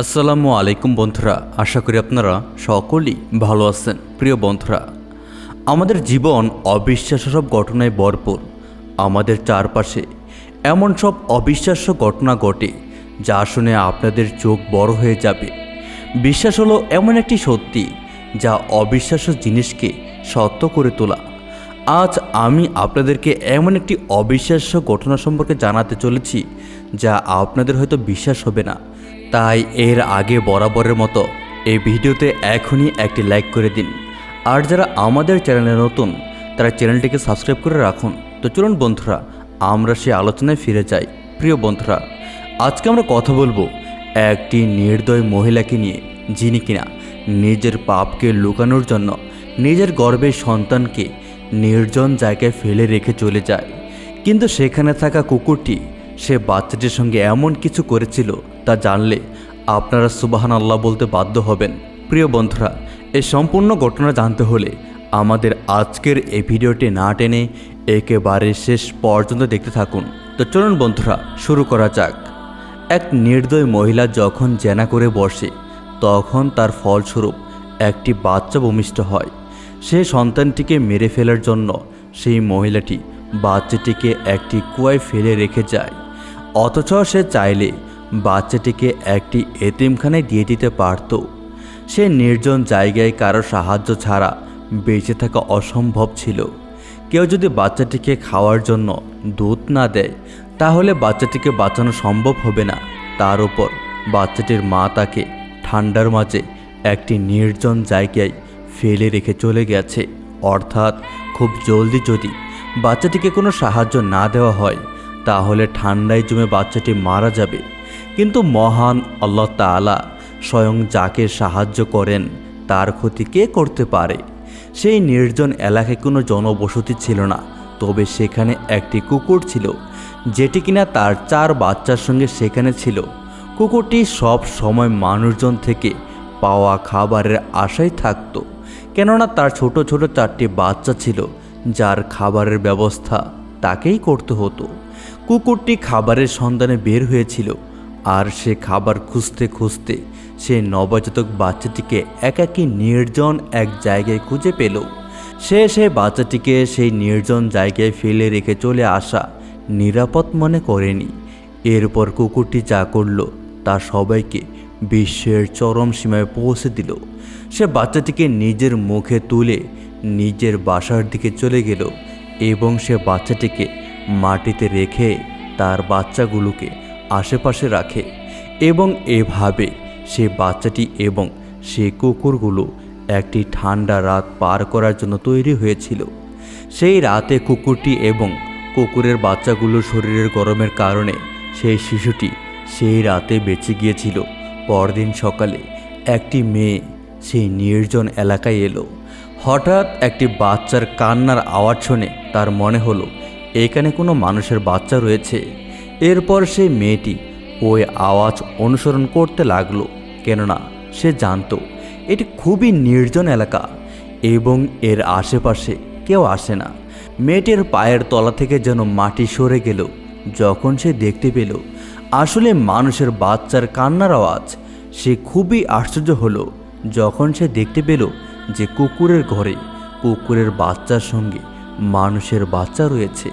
আসসালামু আলাইকুম বন্ধুরা, আশা করি আপনারা সকলেই ভালো আছেন। প্রিয় বন্ধুরা, আমাদের জীবন অবিশ্বাস্য সব ঘটনায় ভরপুর। আমাদের চারপাশে এমন সব অবিশ্বাস্য ঘটনা ঘটে, যা শুনে আপনাদের চোখ বড় হয়ে যাবে। বিশ্বাস হলো এমন একটি সত্যি, যা অবিশ্বাস্য জিনিসকে সত্য করে তোলা। আজ আমি আপনাদেরকে এমন একটি অবিশ্বাস্য ঘটনা সম্পর্কে জানাতে চলেছি, যা আপনাদের হয়তো বিশ্বাস হবে না। তাই এর আগে বরাবরের মতো এই ভিডিওতে এখনই একটি লাইক করে দিন। আর যারা আমাদের চ্যানেলে নতুন, তারা চ্যানেলটিকে সাবস্ক্রাইব করে রাখুন। তো চলুন বন্ধুরা, আমরা সেই আলোচনায় ফিরে যাই। প্রিয় বন্ধুরা, আজকে আমরা কথা বলব একটি নির্দয় মহিলাকে নিয়ে, যিনি কিনা নিজের পাপকে লুকানোর জন্য নিজের গর্বের সন্তানকে নির্জন জায়গায় ফেলে রেখে চলে যায়। কিন্তু সেখানে থাকা কুকুরটি সে বাচ্চাটির সঙ্গে এমন কিছু করেছিল তা জানলে আপনারা সুবাহান আল্লাহ বলতে বাধ্য হবেন। প্রিয় বন্ধুরা এই সম্পূর্ণ ঘটনা জানতে হলে আমাদের আজকের এই ভিডিওটি না টেনে একেবারে শেষ পর্যন্ত দেখতে থাকুন। তো চলুন বন্ধুরা, শুরু করা যাক। এক নির্দয় মহিলা যখন জেনা করে বসে, তখন তার ফলস্বরূপ একটি বাচ্চা ভূমিষ্ঠ হয়। সে সন্তানটিকে মেরে ফেলার জন্য সেই মহিলাটি বাচ্চাটিকে একটি কুয়ায় ফেলে রেখে যায়। অথচ সে চাইলে বাচ্চাটিকে একটি এতিমখানায় দিয়ে দিতে পারত। সে নির্জন জায়গায় কারও সাহায্য ছাড়া বেঁচে থাকা অসম্ভব ছিল। কেউ যদি বাচ্চাটিকে খাওয়ার জন্য দুধ না দেয়, তাহলে বাচ্চাটিকে বাঁচানো সম্ভব হবে না। তার উপর বাচ্চাটির মা তাকে ঠান্ডার মাঝে একটি নির্জন জায়গায় ফেলে রেখে চলে গেছে। অর্থাৎ খুব জলদি যদি বাচ্চাটিকে কোনো সাহায্য না দেওয়া হয় তাহলে ঠান্ডায় জমে বাচ্চাটি মারা যাবে। কিন্তু মহান আল্লাহ তাআলা স্বয়ং যাকে সাহায্য করেন, তার ক্ষতি কে করতে পারে? সেই নির্জন এলাকায় কোনো জনবসতি ছিল না, তবে সেখানে একটি কুকুর ছিল, যেটি কিনা তার চার বাচ্চার সঙ্গে সেখানে ছিল। কুকুরটি সব সময় মানুষজন থেকে পাওয়া খাবারের আশায় থাকতো, কেননা তার ছোট ছোট চারটি বাচ্চা ছিল, যার খাবারের ব্যবস্থা তাকেই করতে হতো। কুকুরটি খাবারের সন্ধানে বের হয়েছিল, আর সে খাবার খুঁজতে খুঁজতে সে নবজাতক বাচ্চাটিকে একাকী নির্জন এক জায়গায় খুঁজে পেল। সে সেই বাচ্চাটিকে সেই নির্জন জায়গায় ফেলে রেখে চলে আসা নিরাপদ মনে করেনি। এরপর কুকুরটি যা করল, তা সবাইকে বিশ্বের চরম সীমায় পৌঁছে দিল। সে বাচ্চাটিকে নিজের মুখে তুলে নিজের বাসার দিকে চলে গেল এবং সে বাচ্চাটিকে মাটিতে রেখে তার বাচ্চাগুলোকে আশেপাশে রাখে এবং এভাবে সে বাচ্চাটি এবং সে কুকুরগুলো একটি ঠান্ডা রাত পার করার জন্য তৈরি হয়েছিল। সেই রাতে কুকুরটি এবং কুকুরের বাচ্চাগুলো শরীরের গরমের কারণে সেই শিশুটি সেই রাতে বেঁচে গিয়েছিল। পরদিন সকালে একটি মেয়ে সেই নির্জন এলাকায় এলো। হঠাৎ একটি বাচ্চার কান্নার আওয়াজ শুনে তার মনে হলো এখানে কোনো মানুষের বাচ্চা রয়েছে। এরপর সেই মেয়েটি ওই আওয়াজ অনুসরণ করতে লাগল, কেননা সে জানতো এটি খুবই নির্জন এলাকা এবং এর আশেপাশে কেউ আসে না। মেয়েটির পায়ের তলা থেকে যেন মাটি সরে গেল, যখন সে দেখতে পেল আসলে মানুষের বাচ্চার কান্নার আওয়াজ। সে খুবই আশ্চর্য হলো যখন সে দেখতে পেল যে কুকুরের ঘরে কুকুরের বাচ্চার সঙ্গে মানুষের বাচ্চা রয়েছে।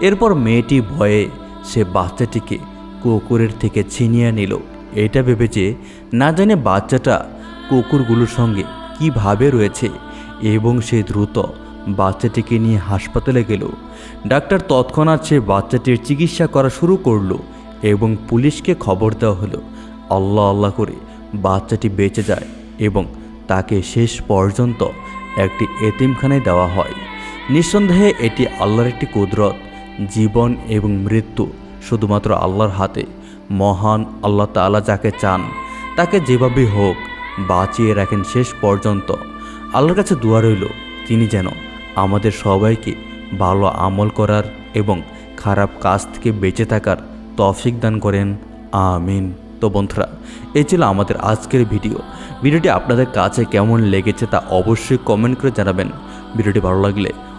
এরপর মেয়েটি ভয়ে সে বাচ্চাটিকে কুকুরের থেকে ছিনিয়ে নিল। এটা ভেবে যে না জানে বাচ্চাটা কুকুরগুলোর সঙ্গে কীভাবে রয়েছে এবং সে দ্রুত বাচ্চাটিকে নিয়ে হাসপাতালে গেল। ডাক্তার তৎক্ষণাৎ সে বাচ্চাটির চিকিৎসা করা শুরু করল এবং পুলিশকে খবর দেওয়া হলো। আল্লাহ আল্লাহ করে বাচ্চাটি বেঁচে যায় এবং তাকে শেষ পর্যন্ত একটি এতিমখানায় দেওয়া হয়। নিঃসন্দেহে এটি আল্লাহর একটি কুদরত, জীবন এবং মৃত্যু শুধুমাত্র আল্লাহর হাতে। মহান আল্লাহ তাআলা যাকে চান, তাকে যেভাবেই হোক বাঁচিয়ে রাখেন শেষ পর্যন্ত। আল্লাহর কাছে দোয়া রইল, তিনি যেন আমাদের সবাইকে ভালো আমল করার এবং খারাপ কাজ থেকে বেঁচে থাকার তৌফিক দান করেন। আমিন। তো বন্ধুরা, এই ছিল আমাদের আজকের ভিডিও। ভিডিওটি আপনাদের কাছে কেমন লেগেছে তা অবশ্যই কমেন্ট করে জানাবেন। ভিডিওটি ভালো লাগলে